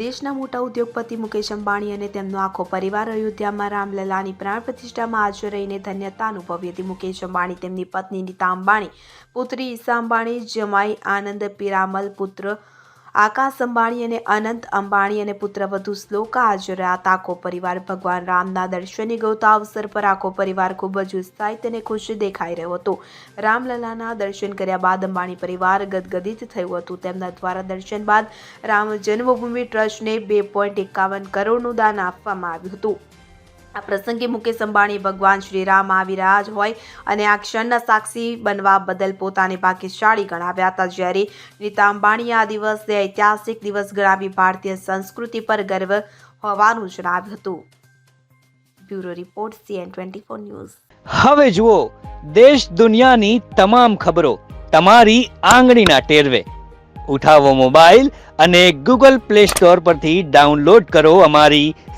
દેશના મોટા ઉદ્યોગપતિ મુકેશ અંબાણી અને તેમનો આખો પરિવાર અયોધ્યામાં રામલલાની પ્રાણ પ્રતિષ્ઠામાં હાજર રહીને ધન્યતા અનુભવી હતી. મુકેશ અંબાણી, તેમની પત્ની નીતા અંબાણી, પુત્રી ઈશા અંબાણી, જમાઈ આનંદ પિરામલ, પુત્ર આકાશ અંબાણી અને અનંત અંબાણી અને પુત્રવધુ શ્લોકા હાજર હતા આખો પરિવાર ભગવાન રામના દર્શને ગવતા અવસર પર આખો પરિવાર ખૂબ જ ઉત્સાહિત અને ખુશ દેખાઈ રહ્યો હતો. રામલલાના દર્શન કર્યા બાદ અંબાણી પરિવાર ગદગદિત થયું હતું. તેમના દ્વારા દર્શન બાદ રામ જન્મભૂમિ ટ્રસ્ટને બે પોઈન્ટ એકાવન કરોડનું દાન આપવામાં આવ્યું હતું. આ પ્રસંગે મુકેશ અંબાણી, ભગવાન શ્રી રામ આવી રહ્યા જ હોય અને આ ક્ષણના સાક્ષી બનવા બદલ પોતાને ભાગ્યશાળી ગણાવ્યા હતા. જ્યારે નીતા અંબાણીએ આ દિવસને ઐતિહાસિક દિવસ ગણાવી ભારતીય સંસ્કૃતિ પર ગર્વ હોવાનું જણાવ્યું હતું. Bureau report CN twenty four news. હવે જુઓ, દેશ દુનિયાની તમામ ખબરો તમારી આંગળીના ટેરવે. ઉઠાવો મોબાઈલ અને ગૂગલ પ્લે સ્ટોર પરથી ડાઉનલોડ કરો અમારી